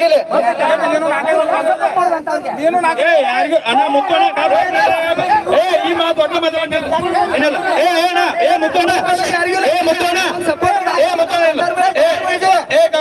ಹಾಕಿಲ್ಲ ಏ ಯಾರಿಗೂ ಅಣ್ಣ ಮುತ್ತಣ್ಣ ಏ ಈ ಮಾತು ದೊಡ್ಡ ಮಾತು ಏನಿಲ್ಲ ಏ ಏನ ಏ ಮುತ್ತಣ್ಣ. ಏ ಮುತ್ತಣ್ಣ. ಏ. ಏ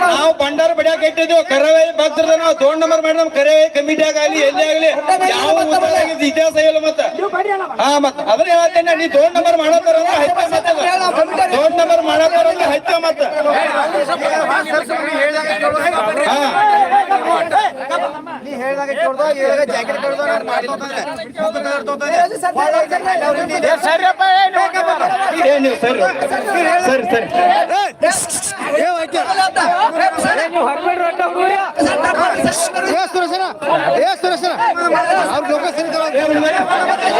ನಾವು ಭಂಡಾರ ಬಡಿಯಾಕ ಇಟ್ಟಿದ್ದೇವೆ. ಕರವೇ ಭಕ್ತರದ ನಾವು ದೊಡ್ಡ ನಂಬರ್ ಮಾಡಿ ನಮ್ ಕರೆವಾಯಿ ಕಮಿಟಿಯಾಗ ಆಗಲಿ ಎಲ್ಲಿ ಆಗಲಿ ಯಾವ ಇತಿಹಾಸ ಇಲ್ಲ ಮತ್ತ. ಹಾ ಮತ್ತ. ಅದ್ರ ಹೇಳ್ತೇನೆ ನೀ ದೊಡ್ಡ ನಂಬರ್ ಮಾಡತ್ತಾರ ಅಂದ್ರೆ ಹೈತ ಮತ್ತ ದೊಡ್ಡ ನಂಬರ್ ಮಾಡತ್ತಾರ ಅಂದ್ರೆ ಹೈತ ಮತ್ತ. ಹಾ. ನೀ ಹೇಳಿದಾಗ ಕೊಡ್ದೋ ಹೇಳಿದಾಗ ಜಾಕೆಟ್ ಕೊಡ್ದೋ ನಾನು ಮಾಡ್ತೋತಂದ್ರೆ ಏ ನೀವು ಸರಿ ಸರಿ ಸರಿ ಏ ಮುಂದೆ.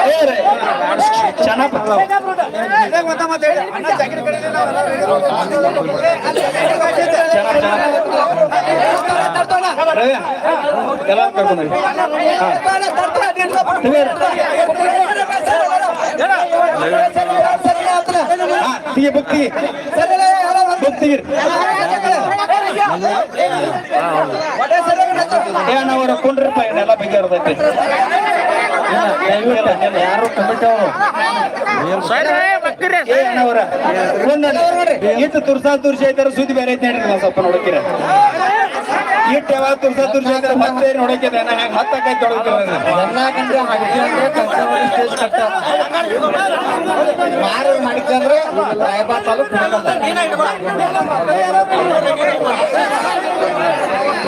ಏ ರೇ. ಚೆನ್ನಾಗ್ ರವಿ, ಎಲ್ಲ ಬಗೆಹರ್ದೈತಿ ಯಾರು ತುರ್ಸಾ ತುರ್ಸಿ ಐತಾರ ಸುದ್ದಿ ಬೇರೆ ಐತೆ ನಾವು ಸ್ವಲ್ಪ ನೋಡಕ್ಕಿರ. ಇಟ್ಟು ಯಾವಾಗ ತುರ್ಸ ತುರ್ಸ ಮತ್ತೆ ನೋಡಕ್ಕೆ ನಾ ಹೆಂಗ್ ಹತ್ತಕ್ಕೈತೆ ನೋಡಕ್ಕಿರ ಮಾಡಿದ್ರೆ ರಾಯಬಾಗ್ ತಾಲೂಕ್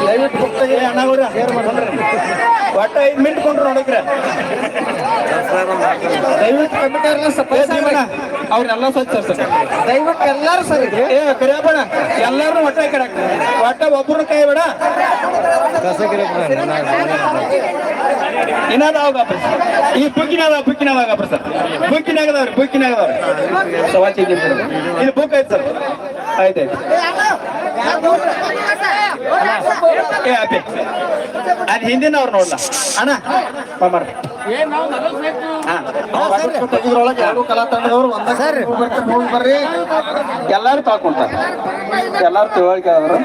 ದಯವಿಟ್ಟು ಬುಕ್ ತೆಗಿ ಅಣ್ಣವ್ರ. ಒಟ್ಟ ಐದ್ ಮಿನಿಟ್ ಕೊಂಡ್ರು ನೋಡಕ್ರ ದಯವಿಟ್ಟು ಕಮಿಟಿ ಅವ್ರನ್ನೆಲ್ಲ ಸ್ವಚ್ಛ ಸರ್. ದಯವಿಟ್ಟು ಎಲ್ಲಾರು ಸರಿ ಏ ಕರಿಯಪ್ಪಣ ಎಲ್ಲಾರು ಹೊಟ್ಟೆ ಕಡೆ ಹೊಟ್ಟೆ ಒಟ್ಟ ಒಬ್ಬರನ್ನ ಕೈ ಬೇಡ. ಇನ್ನಾದಾವಾಗ ಈ ಬುಕ್ಕಿನಾಗ ಬುಕ್ಕಿನಾದಾಗ ಸರ್. ಬುಕ್ಕಿನಾಗದವ್ರಿ ಬುಕ್ಕಿನಾಗದವ್ರಿ. ಸವಾಚಿ ಇದು ಬುಕ್ ಐತೆ ಸರ್. ಆಯ್ತಾಯ್ತು ಏ ಅಪ್ಪಿ ಅದು ಹಿಂದಿನ ಅವ್ರು ನೋಡ್ಲ? ಅಣ್ಣ ಮಾಮಾರ ತೆಗೆದ್ರೊಳಗೆ ಎರಡು ಕಲಾ ತಂಡದವರು ಒಂದ ಬರ್ರಿ ಎಲ್ಲಾರು ತಾಕೊಂತಾರ ಎಲ್ಲಾರು ತಿಳುವಳಿಕೆ ಅವರು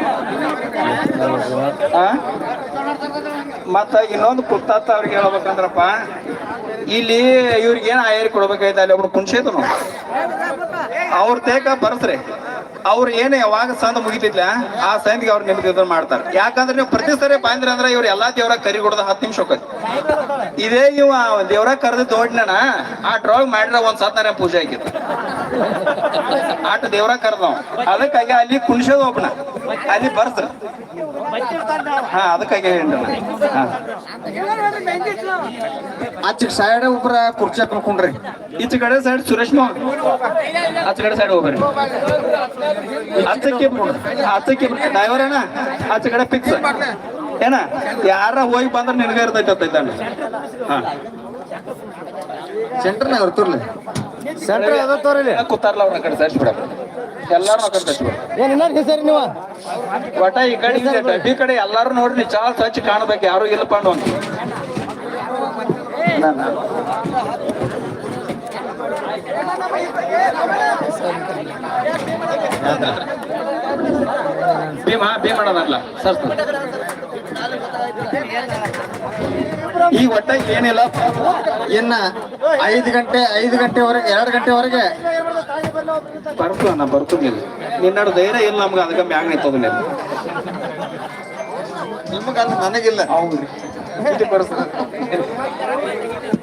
ಮತ್ತ ಇನ್ನೊಂದು ಕುತ್ತಾತ ಅವ್ರಿಗೆ ಹೇಳ್ಬೇಕಂದ್ರಪ್ಪ, ಇಲ್ಲಿ ಇವ್ರಿಗೆ ಏನ್ ಆಯರ್ ಕೊಡ್ಬೇಕಾಯ್ತು, ಅಲ್ಲಿ ಒಬ್ರು ಕುಣ್ಸೇತನು ಅವ್ರ ತೇಕ ಬರ್ಸ್ರಿ ಅವ್ರು ಏನು ಯಾವಾಗ ಸಂದ ಮುಗಿತಿದ್ಲ, ಆ ಸಂದಿಗೆ ಅವ್ರು ನಿಮ್ಗೆ ಮಾಡ್ತಾರೆ. ಯಾಕಂದ್ರೆ ನೀವು ಪ್ರತಿ ಸರಿ ಬಂದ್ರಿ ಅಂದ್ರೆ ಇವ್ರು ಎಲ್ಲಾ ದೇವ್ರ ಕರಿ ಕೊಡೋದು ಹತ್ತು ನಿಮಿಷ ಹೋಗತ್ತೆ ಇದೇ ಇವ ದೇವ್ರ ಕರೆದು ಆ ಡ್ರಾಯಿಂಗ್ ಮಾಡಿರ ಒಂದ್ ಸತ್ನಾರ ಪೂಜೆ ಆಗಿತ್ತು ಆಟ ದೇವ್ರ ಕರೆದವ್. ಅದಕ್ಕಾಗಿ ಅಲ್ಲಿ ಕುಣಿಸೋದು ಒಬ್ಬನ ಅಲ್ಲಿ ಬರ್ಸ್ರಿ ಹಾ ಅದಕ್ಕಾಗಿ ಹೇಳಿ ಹಾ. ಆಚೆ ಸೈಡ್ ಒಬ್ಬರ ಕುರ್ಚಿ ಹಾಕೊಂಡ್ರಿ ಈಚೆ ಕಡೆ ಸೈಡ್ ಸುರೇಶ್ ಮೋಹನ್. ಆಚೆ ಕಡೆ ಸೈಡ್ ಹೋಗ್ರಿ. ಹತ್ತಕ್ಕೆ ಹತ್ತಕ್ಕೆ ಡ್ರೈವರ್ ಏನ? ಆಚೆ ಕಡೆ ಫಿಕ್ಸ್ ಏನ? ಯಾರ ಹೋಗಿ ಬಂದ್ರೆ ನಿನಗೆ ಇರ್ತೈತೆ ಹಾ. ಸೆಂಟರ್ನಾಗ ಇರ್ತಿರ್ಲಿ ಸೆಂಟರ್ ಕೂತಾರಲ್ಲ ಅವ್ರ ಕಡೆ ಸರಿಸಿ ಬಿಡ ಎಲ್ಲಾರು ಸರಿಸಿ ಏನ್ ಹೆಸರು ನೀವು? ಒಟ್ಟ ಈ ಕಡೆ ಈ ಕಡೆ ಎಲ್ಲಾರು ನೋಡ್ರಿ ಸ್ವಚ್ಛ ಕಾಣ್ಬೇಕು ಯಾರು ಇಲ್ಲಪ್ಪ ಅನ್ನೋ ಅಂತ ಭೀಮ ಭೀಮಣ್ಣನಲ್ಲ ಸರ್ ಈ ಒಟ್ಟ ಏನಿಲ್ಲ. ಇನ್ನ ಐದು ಗಂಟೆ ಐದು ಗಂಟೆವರೆಗೆ ಎರಡು ಗಂಟೆವರೆಗೆ ಬರ್ತು ಅಣ್ಣ ಬರ್ತಿರ್ಲಿಲ್ಲ ನಿನ್ನಡು ಧೈರ್ಯ ಇಲ್ಲ ನಮ್ಗೆ ಅದಕ್ಕೆ ಮ್ಯಾಗ್ ನಿಂತದ ನಿಮ್ಗೆ ನಿಮ್ಗೆ ನನಗಿಲ್ಲ. ಹೌದ್ರಿ.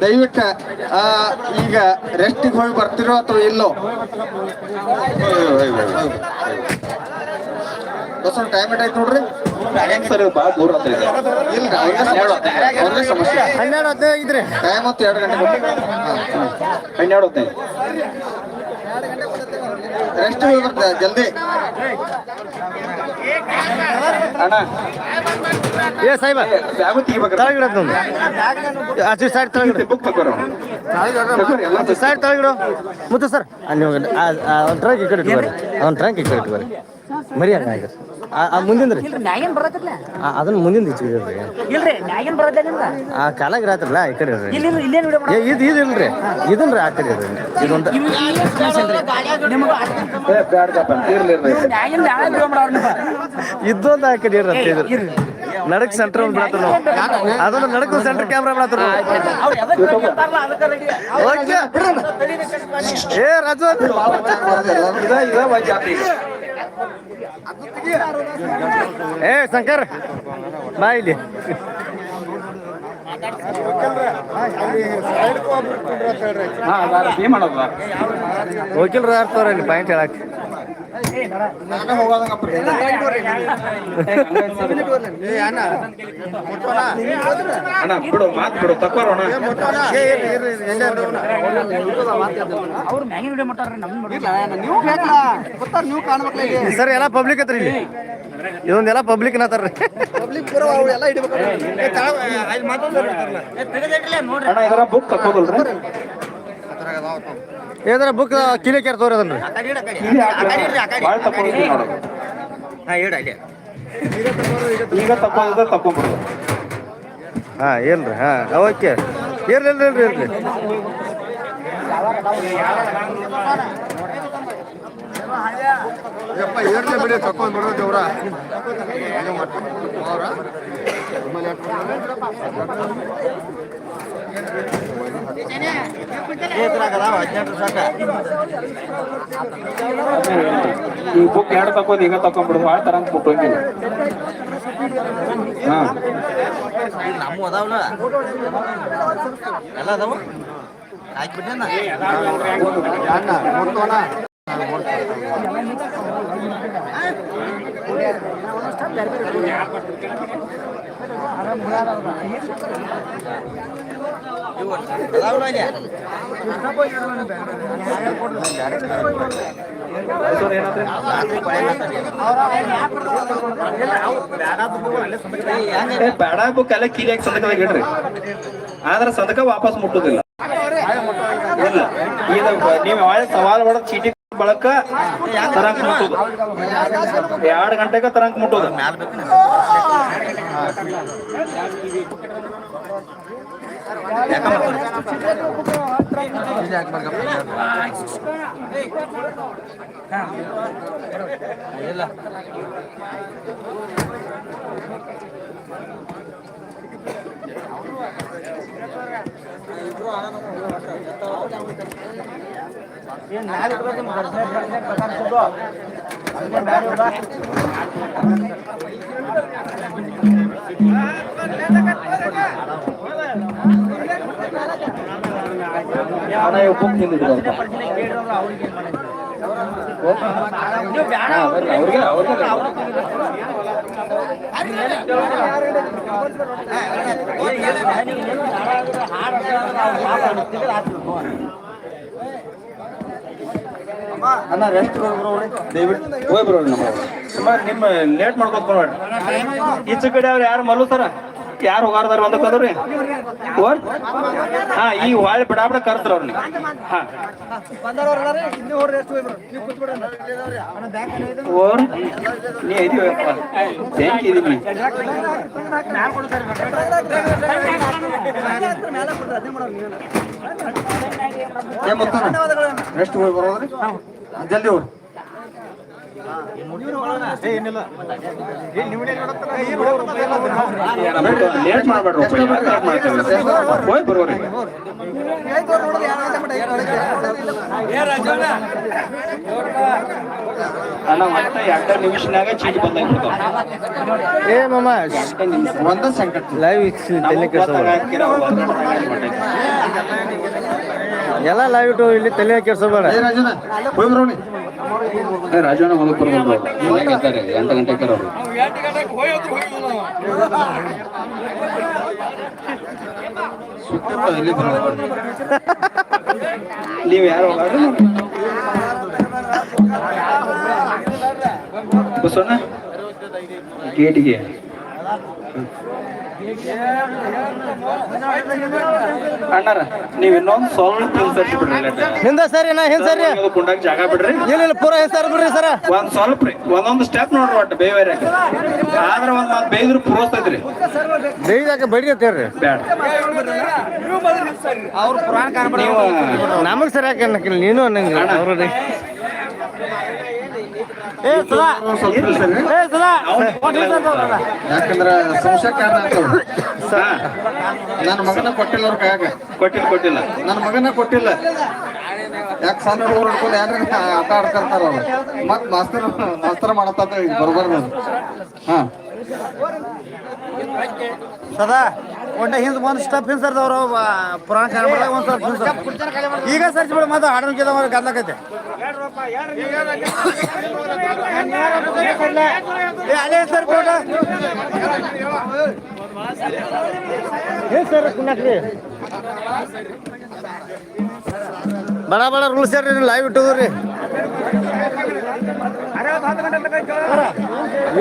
ದಯವಿಟ್ಟು ಈಗ ರೆಸ್ಟಿಗೆ ಹೋಗಿ ಬರ್ತಿರೋ ಅಥವಾ ಇಲ್ಲೋ? ಬಸ್ ಟೈಮ್ ಏಟ್ ಆಯ್ತು ನೋಡ್ರಿ? ಹೆಂಗ್ ಸರ್ ಭಾಳ ದೂರ ಹತ್ರ ಇದೆ. ಇಲ್ಲ ಒಂದೇ ಸಮಸ್ಯೆ. ಹನ್ನೆರಡು ಹದಿನೈದು ಟೈಮ್ ಹೊತ್ತು ಎರಡು ಗಂಟೆ ಹನ್ನೆರಡು ಹೊತ್ತೈದು ರೆಸ್ಟ್ ಜಲ್ದಿ. ಅಣ್ಣ. ಏ ಸಾಹೇಬ ಬ್ಯಾಗು ನಮ್ದು ಸೈಡ್ ತಳಗಿಡ ಬುಕ್ ತಗೋರು ಸೈಡ್ ತಳಗಿಡು ಮುತ್ತು ಸರ್. ಅಲ್ಲಿ ಹೋಗಿ ಒಂದು ಟ್ರಂಕ್ ಈ ಕಡೆ ಇಟ್ಕೋರಿ ಒಂದು ಟ್ರಂಕ್ ಈ ಕಡೆ ಇಟ್ಕೋರಿ ಮರಿ ಹಂಗ ಆ ರೀ ಆ, ಅದನ್ನ ಮುಂದಿನ ಇಲ್ರಿ ನಿಮ್ಗ ಆ ಕಾಲಾಗ ಈ ಕಡೆ ಇರ್ರಿ ಇಲ್ಲಿ ವಿಡಿಯೋ ಏ ಇದು ಇದು ಇಲ್ರಿ ಇದನ್ರಿ ಆ ಕಡೆ ಇರ್ರಿ ಇದೊಂದು ನಿಮ್ಗೆ ಏ, ಬ್ಯಾಡ್ದಪ್ಪ ಇರ್ಲಿ ಇರ್ಲಿ ಮ್ಯಾಗಿನ್ ಯಾವ ವಿಡಿಯೋ ಮಾಡೋರು ನೀವು ಇದೊಂದು ಆ ಕಡೆ ಇರ್ರಿ ಅಂತ ಇದ್ರಿ ನಡಕ್ ಸೆಂಟರ್ ಒಂದ್ ಬಿಡತ್ತಾರ ಅದನ್ನ ನಡಕ್ ಸೆಂಟರ್ ಕ್ಯಾಮ್ರಾ ಬಿಡತ್ತಾರ. ಓಕೆ ಏ ರಾಜು ಏ ಶಂಕರ್ ಬಾ ಇಲ್ಲಿ. ಹೋಗಿಲ್ರ ವಕೀಲರು ಆಡ್ತಾರ ಇಲ್ಲಿ? ಪಾಯಿಂಟ್ ಹೇಳಕ್ ಅಣ್ಣ ಬಿಡು ಮಾತು ಬಿಡು ಸರ್ ಎಲ್ಲ ಪಬ್ಲಿಕ್ ಇಲ್ಲಿ ಇದೊಂದೆಲ್ಲ ಪಬ್ಲಿಕ್ ಅನ್ನತ್ತಾರ್ರಿ ಅಣ್ಣ ಇದರ ಬುಕ್ ತಕ್ಕೋದಲ್ರಿ ಏದ್ರ ಬುಕ್ ಕಿಲಿ ಕೇರ್ ತೋರಿ ಅದನ್ನ ಈಗ ಏನ್ರಿ ಏನ್ರಿ? ಹಾ ಏನ್ರಿ ಹಾ ಓಕೆ ಇರ್ಲಿ ಇರ್ಲಿ ಇರ್ಲಿ ಇರ್ಲಿ ಈ ಬುಕ್ ಎರಡು ತಕೊಂಡ್ ಈಗ ತಕೊಂಡ್ಬಿಡು ಭಾಳ ತರ ಅಂತ ಹೋಗಿಲ್ಲ ಹಾ. ನಮ್ಮ ಅದಾವಲ್ಲ ಎಲ್ಲ ಅದಾವ ಹಾಕ್ಬಿಟ್ಟೆ ಬೇಡ ಬುಕ್ ಎಲ್ಲ ಕೀಲಿಯಾಗಿ ಸಂದಕದಾಗ ಇಡ್ರಿ ಆದ್ರೆ ಸಂದಕ ವಾಪಸ್ ಮುಟ್ಟುದಿಲ್ಲ ಇಲ್ಲ ಇದು ನೀವು ಸವಾಲ್ ಮಾಡೋದು ಚೀಟಿ ಬಳಕ ತರಂಕ ಮುಟ್ಟುದು. ಎರಡು ಗಂಟೆಗೆ ತರಂಕ ಮುಟ್ಟೋದು. ಅವ್ರಿಗೆ ಅವ್ರಿಗೆ ಅಣ್ಣ ರೆಸ್ಟ್ ಹೋಗಿ ನಮ್ಮ ನಿಮ್ಮ ಲೇಟ್ ಮಾಡ್ಕೊತ ಬರೋಣ ಕಡೆ ಅವ್ರು ಯಾರು ಮಲ್ಲು ಸರ ಯಾರು ಹೋಗಾರ್ದಾರ ಒಂದಕ್ಕೆ ಕದ್ರಿ ಹಾ, ಈ ಹೊಳೆ ಬಿಡ ಬಿಡ ಕರ್ತಾರ ಅವ್ರನ್ನ ನೀ ಥ್ಯಾಂಕ್ ಇದೀನಿ? ರೆಸ್ಟ್ ಹೋಗಿ ಬರೋದ್ರಿ? ಜಲ್ದಿ ಹೋಗಿ ಲೇಟ್ ಮಾಡ್ಬೇಡ್ರಿ ಹೋಗಿ ಬರೋರಿ. ಅಣ್ಣ ಮತ್ತೆ ಎರಡು ನಿಮಿಷನಾಗ ಚೀಟಿ ಬಂದಾಗ್ಬಿಡ್ತಾವ ಏ ಮಾಮ ಒಂದ ಸಂಕಟ. ಲೈವ್ ತಲೆ ಕೆಡ್ಸೋ ಎಲ್ಲ ಲೈವ್ ಇಟ್ಟು ಇಲ್ಲಿ ತಲೆ ಕೆಡ್ಸೋಬೇಡ ರಾಜನ ಹೊಲಕ್ಕೆ ಎಂಟು ಅವರು. ಬರೋಣ ನೀವು ಯಾರು? ಬಸವಣ್ಣ? ಗೇಟಿಗೆ. ಅಣ್ಣಾರ ನೀವ್ ಇನ್ನೊಂದ್ ಸ್ವಲ್ಪ ಹಿಂಸರಿಸಿ ಬಿಡ್ರಿ ಹಿಂದ ಸರಿ ನಾ ಹಿಂದ ಸರಿ. ಕುಂಡಾಗ ಜಾಗ ಬಿಡ್ರಿ. ಇಲ್ಲ ಇಲ್ಲ ಪೂರ ಹೆಸರು ಸರ್ ಬಿಡ್ರಿ ಸರ. ಒಂದ್ ಸ್ವಲ್ಪ ರೀ ಒಂದೊಂದು ಸ್ಟೆಪ್ ನೋಡ್ರಿ ಒಟ್ಟು ಬೇವೇರೆ. ಆದ್ರ ಒಂದ್ ಮಾತ್ ಬೇಯ್ದ್ರು ಪುರೋಸ್ತೈತ್ರಿ. ಬೇಯ್ದಾಕ ಬಡಿ ಅಂತೇಳ್ರಿ ಬ್ಯಾಡ ಅವ್ರು ಪುರಾಣ ಕಾಣ ನೀವು ನಮಗ್ ಸರಿ ಹಾಕಿಲ್ಲ ನೀನು ಅನ್ನಂಗಿಲ್ಲ ಅವ್ರು ಯಾಕಂದ್ರ ಸಂಶಯ ಕಾರಣ ನನ್ನ ಮಗನ ಕೊಟ್ಟಿಲ್ಲ ಅವ್ರ ಕೈಯಾಗ. ಕೊಟ್ಟಿಲ್ಲ ಕೊಟ್ಟಿಲ್ಲ. ನನ್ನ ಮಗನ ಕೊಟ್ಟಿಲ್ಲ. ಯಾಕೆ ಸಣ್ಣ ಹುಡುಗರು ಹಿಡ್ಕೊಂಡು ಯಾರು ಆಟ ಆಡ್ತಿರ್ತಾರ ಅವ್ರು? ಮತ್ ಮಾಸ್ತರ್ ಮಾಸ್ತರ್ ಮಾಡತ್ತ ಬರೋಬರ್ ಹಾ. ಸದಾ, ಒಂದ ಹಿಂದ್ ಒಂದ್ ಸ್ಟೆಪ್ ಹಿಂದ್ ಅವರು ಪುರಾಣ ಕಾಲ ಒಂದ್. ಈಗ ಸರ್ಚ್ ಬಿಡ ಮತ್ತೆ ಕೇಳ ಗದ್ಲಕೈತೆ ಏ, ಅಲ್ಲೇ ಸರ್ ಸರ್ ಬಡ ಬಡ ರೂಲ್ಸ್ ಲೈವ್ ಇಟ್ಟದ್ರಿ.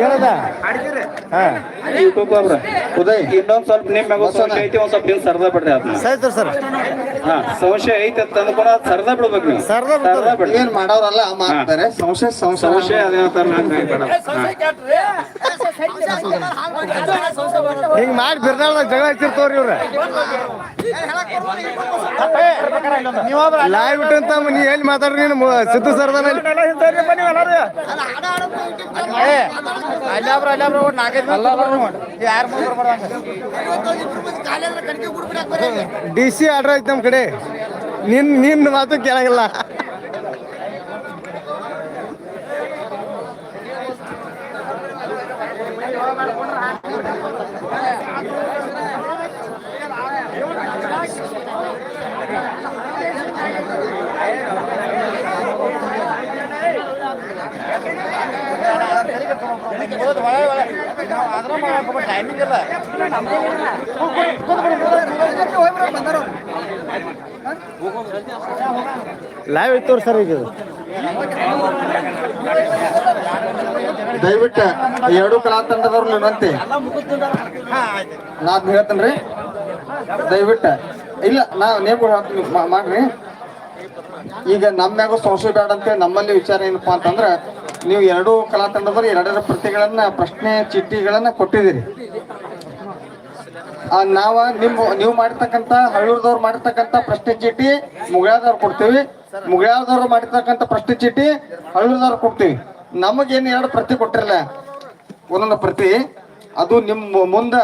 ಏನದ ಉದಯ್ ಇನ್ನೊಂದ್ ಸ್ವಲ್ಪ ನಿಮ್ ಸಂಶಯ ಐತಿ ಒಂದ್ ಸ್ವಲ್ಪ ಹಿಂಗ್ ಸರ್ದ ಬಿಡ್ರಿ ಅದನ್ನ ಸರಿ ಸರ್ ಹಾ ಸಂಶಯ ಐತಿ ಅಂತ ಅಂದ್ಕೊಂಡ ಅದ್ ಸರ್ದ ಬಿಡ್ಬೇಕು ನೀವು ಸರ್ದ ಬಿಡ್ತಾರೆ. ಸರ್ದ ಬಿಡ್ರಿ ಏನ್ ಮಾಡೋರಲ್ಲ ಮಾಡ್ತಾರೆ ಸಂಶಯ ಹಿಂಗ್ ಮಾಡಿ ಬಿರ್ನಾಳ್ದಾಗ ಜಗಳ ಹಚ್ಚಿರ್ತವ್ರಿ ಇವ್ರ ಲೈವ್ ಬಿಟ್ಟಂತ ನೀ ಎಲ್ಲಿ ಮಾತಾಡ್ರಿ ನೀನು ಸಿದ್ದು ಇಲ್ಲಿ. ಡಿ ಸಿ ಆರ್ಡರ್ ಐತಿ ನಮ್ಮ ಕಡೆ. ನಿನ್ ನಿನ್ನ ಮಾತು ಕೇಳಂಗಿಲ್ಲ. ಲೈವ್ ಇತ್ತು ಸರ್ ಈಗ. ದಯವಿಟ್ಟು ಎರಡು ಕಲಾ ತಂಡದವ್ರು ವಿನಂತಿ ನಾ ಹೇಳ್ತೇನೆ ಹೇಳ್ತೇನ್ರಿ. ದಯವಿಟ್ಟು. ಇಲ್ಲ ನಾ ನೀವು ಮಾಡ್ರಿ. ಈಗ ನಮ್ಮ ಮ್ಯಾಗೂ ಸಂಶಯ ಬೇಡ ಅಂತೇಳಿ ನಮ್ಮಲ್ಲಿ ವಿಚಾರ ಏನಪ್ಪಾ ಅಂತಂದ್ರ ನೀವು ಎರಡು ಕಲಾ ಎರಡರ ಪ್ರತಿಗಳನ್ನ, ಪ್ರಶ್ನೆ ಚೀಟಿಗಳನ್ನ ಕೊಟ್ಟಿದ್ದೀರಿ. ನಾವ ನಿಮ್ಮ, ನೀವು ಮಾಡಿರ್ತಕ್ಕಂಥ, ಹಳ್ಳೂರ್ದವ್ರು ಮಾಡಿರ್ತಕ್ಕಂಥ ಪ್ರಶ್ನೆ ಚೀಟಿ ಮುಗಳಾದವ್ರು ಕೊಡ್ತೀವಿ. ಮುಗಳಾದವ್ರು ಮಾಡಿರ್ತಕ್ಕಂಥ ಪ್ರಶ್ನೆ ಚೀಟಿ ಹಳ್ಳೂರ್ದವ್ರು ಕೊಡ್ತೀವಿ. ನಮಗೇನು ಎರಡು ಪ್ರತಿ ಕೊಟ್ಟಿರಲ್ಲ. ಒಂದೊಂದು ಪ್ರತಿ. ಅದು ನಿಮ್ಮ ಮುಂದ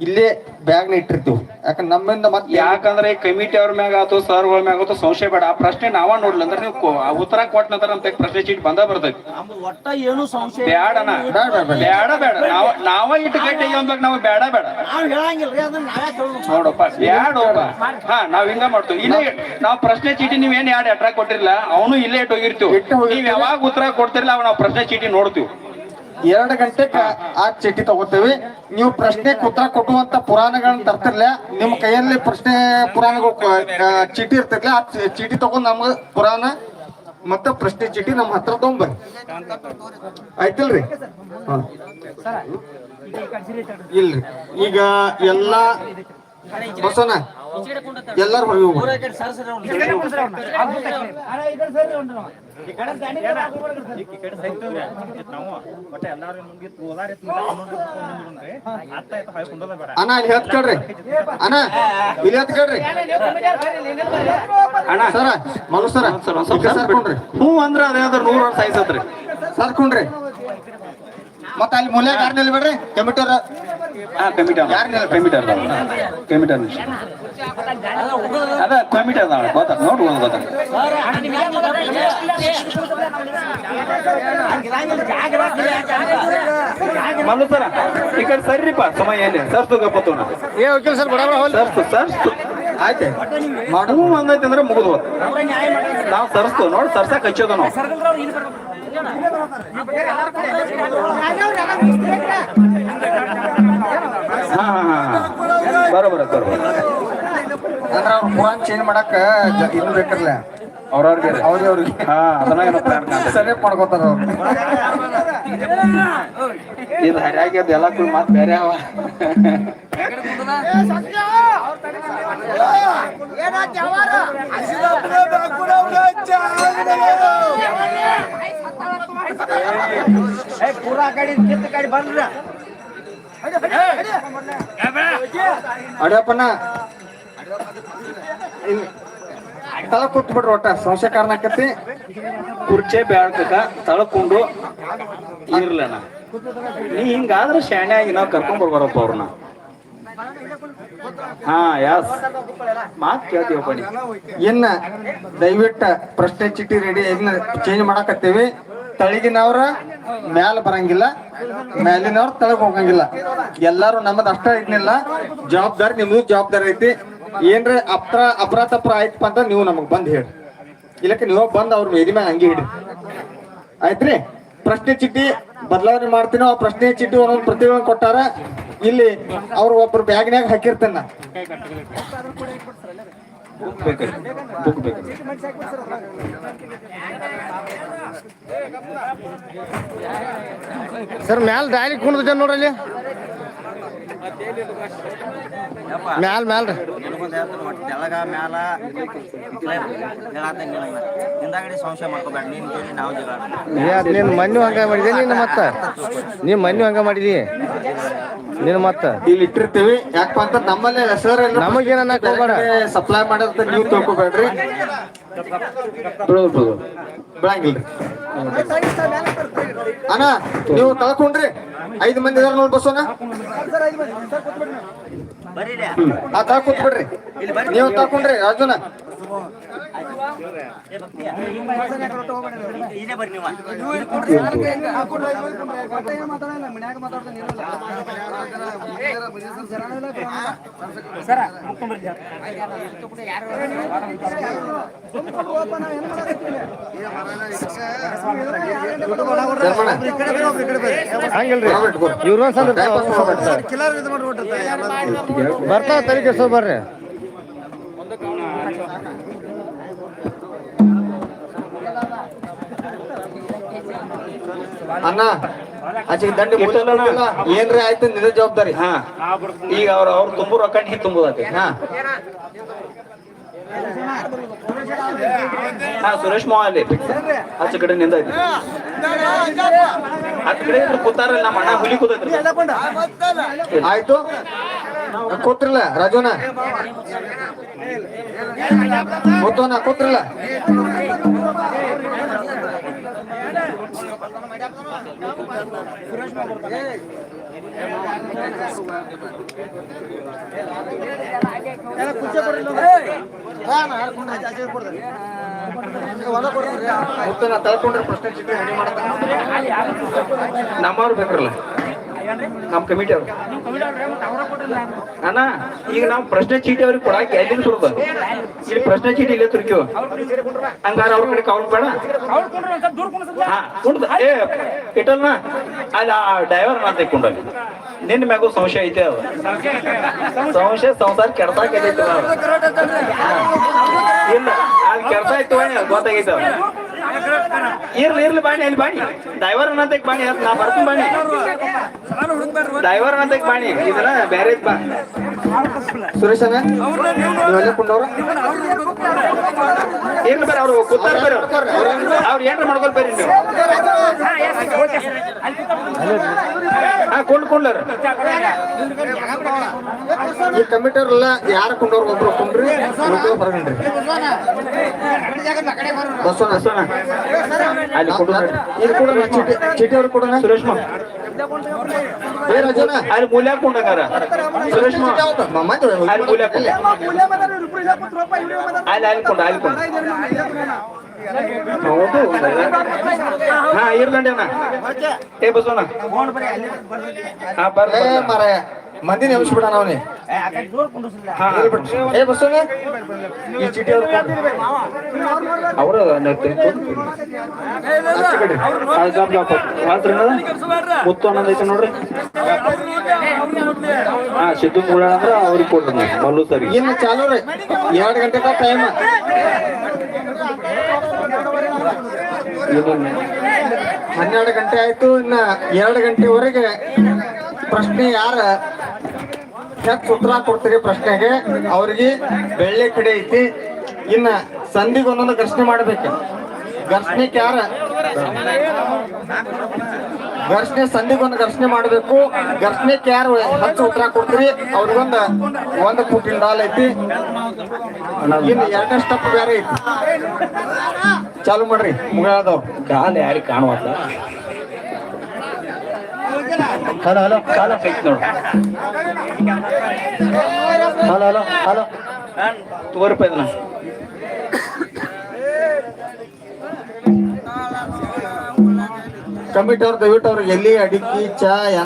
ಇಲ್ಲೇ ಬ್ಯಾಗ್ನ ಇಟ್ಟಿರ್ತೀವಿ. ಯಾಕಂದ್ರೆ ನಮ್ಮಿಂದ ಮತ್ತೆ ಯಾಕಂದ್ರೆ ಈ ಕಮಿಟಿ ಅವ್ರ ಮ್ಯಾಗ ಆತು ಸರ್ಗಳ ಮ್ಯಾಗ ಆತು ಸಂಶಯ ಬೇಡ. ಆ ಪ್ರಶ್ನೆ ನಾವ ನೋಡ್ಲಿ ಅಂದ್ರೆ ನೀವು ಕೊ- ಆ ಉತ್ತರ ಕೊಟ್ಟ ನಂತರ ನಮ್ ಪ್ರಶ್ನೆ ಚೀಟ್ ಬಂದ ಬರ್ತೈತಿ. ಒಟ್ಟ ಏನು ಸಂಶಯ ಬ್ಯಾಡನ ಬೇಡ ಬೇಡ ಬೇಡ ಬೇಡ ಬೇಡ ನಾವ ನಾವ ಇಟ್ಟು ಗಟ್ಟಿ ಅಂದಾಗ ನಾವು ಬೇಡ ಬೇಡ ನಾವ್ ಹೇಳಂಗಿಲ್ರಿ ಅದನ್ನ ನಾವೇ ಕೇಳ್ಬೇಕು. ನೋಡಪ್ಪ ಬ್ಯಾಡಪ್ಪ. ಹಾ ನಾವ್ ಹಿಂಗ ಮಾಡ್ತೀವಿ. ಇಲ್ಲೇ ನಾವ್ ಪ್ರಶ್ನೆ ಚೀಟಿ ನೀವ್ ಏನ್ ಎರಡು ಅಟ್ರಾಕ್ ಕೊಟ್ಟಿರಲ್ಲ ಅವನು ಇಲ್ಲೇ ಇಟ್ಟು ಹೋಗಿರ್ತೀವಿ. ಇಟ್ಟು ಹೋಗಿರ್ತೀವಿ. ನೀವ್ ಯಾವಾಗ ಉತ್ತರ ಕೊಡ್ತಿರ್ಲಿಲ್ಲ ಅವ್ ನಾವ್ ಪ್ರಶ್ನೆ ಚೀಟಿ ನೋಡ್ತೀವಿ. ಎರಡು ಗಂಟೆಗೆ ಆ ಚೀಟಿ ತಗೋತೀವಿ. ನೀವು ಪ್ರಶ್ನೆ ಉತ್ತರ ಕೊಡುವಂತ ಪುರಾಣಗಳನ್ನ ತರ್ತಿರ್ಲ ನಿಮ್ಮ ಕೈಯಲ್ಲಿ ಪ್ರಶ್ನೆ ಪುರಾಣಗಳು ಚೀಟಿ ಇರ್ತಿರ್ಲ ಆ ಚೀಟಿ ತಗೊಂಡ್ ನಮ್ಗ ಪುರಾಣ ಮತ್ತ ಪ್ರಶ್ನೆ ಚೀಟಿ ನಮ್ಮ ಹತ್ರ ತಗೊಂಬರ್ರಿ ಆಯ್ತಿಲ್ರಿ. ಇಲ್ರಿ. ಈಗ ಎಲ್ಲಾ ಬಸವನ ಎಲ್ಲಾರು ಅಣ್ಣ ಇಲ್ಲಿ ಹತ್ ಕೇಳ್ರಿ. ಅಣ್ಣ ಇಲ್ಲಿ ಹತ್ ಕೇಳ್ರಿ. ಅಣ್ಣ ಸರ ಮನು ಸರ ಸರ್ಕೊಂಡ್ರಿ. ಹ್ಞೂ ಅಂದ್ರ ಅದ್ರ ನೂರ ವರ್ಷ ಆಯ್ತತ್ರಿ ಸರ್ಕೊಂಡ್ರಿ. ಮತ್ತ ಅಲ್ಲಿ ಮೂಲೆ ಯಾರು ನಿಲ್ಬೇಡ್ರಿ ಕಮಿಟರ್ ಹಾ ಕಮಿಟಿ ಅದ? ಕಮಿಟಿ ಅದ ಕಮಿಟಿ ಅದ ಅದ ಕಮಿಟಿ ಅದ ಗೊತ್ತ? ನೋಡ್ರಿ ಒಂದು ಗೊತ್ತ? ಮಲ್ಲು ಸರ ಈ ಕಡೆ ಸರ್ರಿಪ್ಪ ಸಮಯ ಏನೇ? ಸರ್ ಗಪ್ಪತ್ತೋಣ ಏ ವಕೀಲ್ ಸರ್ ಬಡ ಸರ್ ಸರ್ ಆಯ್ತು? ಮಾಡು. ಹ್ಞೂ ಅಂದೈತೆ ಅಂದ್ರೆ ಮುಗಿದು ಹೋದ ನಾವು ಸರ್ಸ್ತು ನೋಡಿ ಸರ್ಸಕ್ ಹಚ್ಚೋದ ನಾವು. ಹಾ ಹಾ ಹಾ ಬರೋಬರ ಬರೋಬರ. ಅಂದ್ರೆ ಅವ್ರ ಫೋನ್ ಚೇಂಜ್ ಮಾಡಕ್ ಇನ್ನು ಇದು ಬೇಕಿರ್ಲ. ಅವ್ರವ್ರಿಗೆ. ಅವ್ರಿಗೆ ಅವ್ರಿಗೆ. ಹಾ ಅದನ್ನ ಏನೋ ಪ್ಲಾನ್ ಕಾಣ್ತದೆ ಸರಿ ಮಾಡ್ಕೋತಾರ ಅವ್ರು. ಇದು ಹರಿಯಾಗ್ಯದ ಎಲ್ಲ ಕುಳ್ ಮಾತ್ ಬೇರೆ ಅವ. ಅಡ್ಯಪ್ಪನ ಇಲ್ಲಿ ತಳ ಕೂತ್ ಬಿಡ್ರಿ ಒಟ್ಟ ಸಂಶಯ ಕಾರಣ ಆಕತಿ. ಕುರ್ಚೆ ಬ್ಯಾಡ್ಕಕ ತಳಕೊಂಡು ಇರ್ಲನ ನೀ ಹಿಂಗಾದ್ರೆ ಶಾಣೆ ಆಗಿ ನಾವು ಕರ್ಕೊಂಡ್ ಬರ್ಬಾರಪ್ಪ ಅವ್ರನ್ನ. ಹಾ ಯಾಸ್ ಮಾತ್ ಕೇಳ್ತೀವಪ್ಪ ನೀ. ಇನ್ನ ದಯವಿಟ್ಟ ಪ್ರಶ್ನೆ ಚೀಟಿ ರೆಡಿ ಇನ್ನ ಚೇಂಜ್ ಮಾಡಾಕತ್ತೀವಿ. ತಳಗಿನವ್ರ ಮ್ಯಾಲ ಬರಂಗಿಲ್ಲ, ಮ್ಯಾಲಿನವ್ರ ತಳಗ್ ಹೋಗಂಗಿಲ್ಲ. ಎಲ್ಲಾರು ನಮ್ಮದ್ ಅಷ್ಟ ಇದ್ನಿಲ್ಲ. ಜವಾಬ್ದಾರಿ ನಿಮ್ದು ಜವಾಬ್ದಾರಿ ಐತಿ. ಏನ್ರ ಅಪ್ರ ಅಪರಾಧಪ್ರ ಆಯ್ತಪ್ಪ ಅಂತ ನೀವು ನಮಗ್ ಬಂದ್ ಹೇಳಿ. ಇಲ್ಲಕ್ಕೆ ನೀವು ಬಂದ್ ಅವ್ರ ಮೇದಿ ಮ್ಯಾಗ ಹಂಗೆ ಹಿಡ್ರಿ ಆಯ್ತ್ರಿ? ಪ್ರಶ್ನೆ ಚೀಟಿ ಬದಲಾವಣೆ ಮಾಡ್ತೀನೋ, ಆ ಪ್ರಶ್ನೆ ಚೀಟಿ ಒಂದೊಂದು ಪ್ರತಿಗಳನ್ನು ಕೊಟ್ಟಾರ, ಇಲ್ಲಿ ಅವ್ರು ಒಬ್ರು ಬ್ಯಾಗ್ನ್ಯಾಗ ಹಾಕಿರ್ತೇನೆ ಬುಕ್ ಬೇಕು ಬುಕ್ ಬೇಕು ಸರ್ ಮ್ಯಾಲ ಡೈಲಿ ಕುಣಿದ ನೋಡ್ರಿ ಅಲ್ಲಿ? ಮ್ಯಾಲ್ ಮ್ಯಾಲ್ ರೀ. ತೆಳಗ ಮ್ಯಾಲ ಹಿಂದಾಗಡೆ ಸಂಶಯ ಮಾಡ್ಕೋಬೇಡ ನೀನ್ ಕೇಳಿ ನಾವು ಜಗಳ ನೀನ್ ಮಣ್ಣು ಹಂಗ ಮಾಡಿದೆ ನೀನು ಮತ್ತ? ನೀ ಮನ್ಯು ಹಂಗ ಮಾಡಿದಿ? ನೀನು ಮತ್ತ? ಇಲ್ಲಿ ಇಟ್ಟಿರ್ತೀವಿ. ಯಾಕಪ್ಪ ಅಂತ ನಮ್ಮಲ್ಲೇ ಸರ್ ನಮಗೇನ ಹೋಗ್ಬೇಡ. ಸಪ್ಲೈ ಮಾಡಿರ್ತ ನೀವು ತಿಳ್ಕೊಬೇಡ್ರಿ. ಬಿಡಂಗಿಲ್ರಿ ಅಣ್ಣ ನೀವು ತಳ್ಕೊಂಡ್ರಿ. ಐದು ಮಂದಿ ಇದಾರ ನೋಡಿ ಬರೀರಿ ಆ ತಳ್ಕೊತ್ ಬಿಡ್ರಿ. ನೀವು ತಳ್ಕೊಂಡ್ರಿ ರಾಜುನ ಬರ್ತಾವ ತಲೆ ಕೆಡ್ಸೋ ಬರ್ರಿ. ಅಣ್ಣ ಆಚೆಗೆ ದಂಡಿ ಇಟ್ಟಲ್ಲ ಅಣ್ಣ. ಏನ್ರಿ ಆಯ್ತು ನಿಜ ಜವಾಬ್ದಾರಿ? ಹಾ. ಈಗ ಅವ್ರ ಅವ್ರು ತುಂಬು ರೊಕ್ಕ ನೀ ತುಂಬುದತ್ತೆ ಹಾ. ಹಾ ಸುರೇಶ್ ಮಾವ ಅಲ್ಲಿ ಆಚೆ ಕಡೆ ನಿಂದ ಹತ್ತು ಕಡೆ ಕೂತಾರ ಕೂತಾರಲ್ಲ ನಮ್ಮ ಅಣ್ಣ ಹುಲಿ ಕೂತೈತ್ರಿ. ಆಯ್ತು. ಕೂತ್ರಲ್ಲ ರಾಜುನ. ಕೂತೋನ ಕೂತ್ರಲ್ಲ. ಕೂತೋನ ತಳ್ಕೊಂಡ್ರೆ ಪ್ರಶ್ನೆ ಚಿತ್ರ ನಮ್ಮವ್ರು ಬೇಕ್ರಲ್ಲ. ನಮ್ ಕಮಿಟಿ ಅವ್ರು. ಅಣ್ಣ ಈಗ ನಾವು ಪ್ರಶ್ನೆ ಚೀಟಿ ಅವ್ರಿಗೆ ಕೊಡಕ್ಕೆ ಎಲ್ಲಿಂದ ಸುರದ ಇಲ್ಲಿ ಪ್ರಶ್ನೆ ಚೀಟಿ ಇಲ್ಲೇ ತುರ್ಕಿವ ಹಂಗಾರ ಅವ್ರ ಕಡೆ ಕೌಂಟ್ ಬೇಡ. ಕುಂಡ್ದ ಏ ಇಟಲ್ನಾ? ಅಲ್ಲಿ ಆ ಡ್ರೈವರ್ ನಾ ತೆಕ್ಕೊಂಡಲ್ಲಿ ನಿನ್ನ ಮ್ಯಾಗೂ ಸಂಶಯ ಐತೆ ಅದು. ಸಂಶಯ ಸಂಸಾರ ಎದೈತಿ ಇಲ್ಲ ಅಲ್ಲಿ ಕೆಡ್ತಾ ಇತ್ತು ಗೊತ್ತಾಗೈತೆ ಅವ್ರು ಇರ್ಲಿ ಇರ್ಲಿ ಬಾಣಿ ಅಲ್ಲಿ ಬಾಣಿ. ಡ್ರೈವರ್ ಅನ್ನಂತಕ್ ಬಾಣಿ ಅದ್ ನಾ ಬರ್ತೀನಿ ಬಾಣಿ. ಡ್ರೈವರ್ ಅನ್ನಂತಕ್ ಬಾಣಿ. ಇದನ್ನ ಬೇರೆ ಬಾ. ಸುರೇಶ್ ನೀವೆಲ್ಲ ಕೊಂಡವ್ರ? ಇರ್ಲಿ ಬರ್ರಿ ಅವ್ರು ಕೂತಾರ ಬರ್ರಿ ಅವ್ರು. ಏನ್ರ ಮಾಡ್ಕೊಲ್ ಬರ್ರಿ ನೀವು. ಹಾ ಕೊಂಡ್ ಕೊಂಡ್ಲಾರ ಈ ಕಮಿಟರ್ ಎಲ್ಲ ಯಾರು ಕೊಂಡವ್ರು ಒಬ್ರು ಕೊಂಡ್ರಿ ಹೊರಗಣ್ರಿ. ಬಸವಣ್ಣ. ಬಸವಣ್ಣ. ಅಲ್ಲಿ ಕೊಡು ನೋಡಿ. ಇದು ಕೂಡ ಚೀಟಿ ಚೀಟಿ ಅವ್ರು ಕೊಡೋಣ ಸುರೇಶ್ ಮಾ ಏ ರಾಜನ ಅಲ್ಲಿ ಮೂಲ್ಯಾಗ ಕೊಂಡಂಗಾರ ಸುರೇಶ್ ಮಾ ಅಲ್ಲಿ ಮೂಲ್ಯಾಗ ಕೊಂಡ. ಅಲ್ಲಿ ಅಲ್ಲಿ ಕೊಂಡ ಅಲ್ಲಿ ಕೊಂಡ. ಹೌದು. ಹಾ ಇರ್ಲಂಡಿ ಅಣ್ಣ. ಏ ಬಸವಣ್ಣ. ಹಾ ಏ ಬರ್ರಿ. ಮಾರಾಯ. ಮಂದಿ ನೆನಸ್ಬಿಡಣ ಅವನೇ ಏ ಬಸ್ಸೋಣ ಈ ಚೀಟಿ ಅವ್ರು ಅವರ ಮುತ್ತು ಅನ್ನೋದು ಐತೆ ನೋಡ್ರಿ. ಹಾ ಸಿದ್ದು ಕೂಡ ಅಂದ್ರೆ ಅವ್ರಿಗೆ ಕೊಡ್ರಿ ನೀವು. ಮಲ್ಲು ಸರಿ. ಇನ್ನು ಚಾಲು ರೀ ಎರಡು ಗಂಟೆ ಟೈಮ್ ಹನ್ನೆರಡು ಗಂಟೆ ಆಯ್ತು ಇನ್ನ ಎರಡು ಗಂಟೆವರೆಗೆ ಪ್ರಶ್ನೆ ಯಾರ? ಹೆಚ್ಚು ಉತ್ತರ ಕೊಡ್ತೀರಿ ಪ್ರಶ್ನೆಗೆ. ಅವ್ರಿಗೆ ಬೆಳ್ಳೆ ಕಡೆ ಐತಿ. ಇನ್ನ ಸಂಧಿಗೆ ಒಂದೊಂದು ಘರ್ಷಣೆ ಮಾಡ್ಬೇಕು. ಘರ್ಷಣೆ ಯಾರ ಘರ್ಷಣೆ ಸಂಧಿಗೊಂದು ಘರ್ಷಣೆ ಮಾಡಬೇಕು. ಘರ್ಷಣೆ ಯಾರು ಹೆಚ್ಚು ಉತ್ತರ ಕೊಡ್ತೀರಿ. ಅವ್ರಿಗೊಂದ ಒಂದು ಫುಟಿನ ಡಾಲ್ ಐತಿ. ಇನ್ನು ಎರಡನೇ ಸ್ಟೆಪ್ ಬೇರೆ ಐತಿ. ಚಾಲು ಮಾಡ್ರಿ ಮುಗಾದವ್ರು ಕಾಲ ಯಾರಿಗೆ ಕಾಣುವಂತ ಹಲೋ ಹಲೋ ಕಾಲ ನೋಡು. Hello hello hello. ತಗೋರಪ್ಪ ಇದನ್ನ. ಕಮಿಟಿ ಅವ್ರು ದಯವಿಟ್ಟು ಅವ್ರಿಗೆ ಎಲ್ಲಿ ಅಡಿಕೆ ಚಾ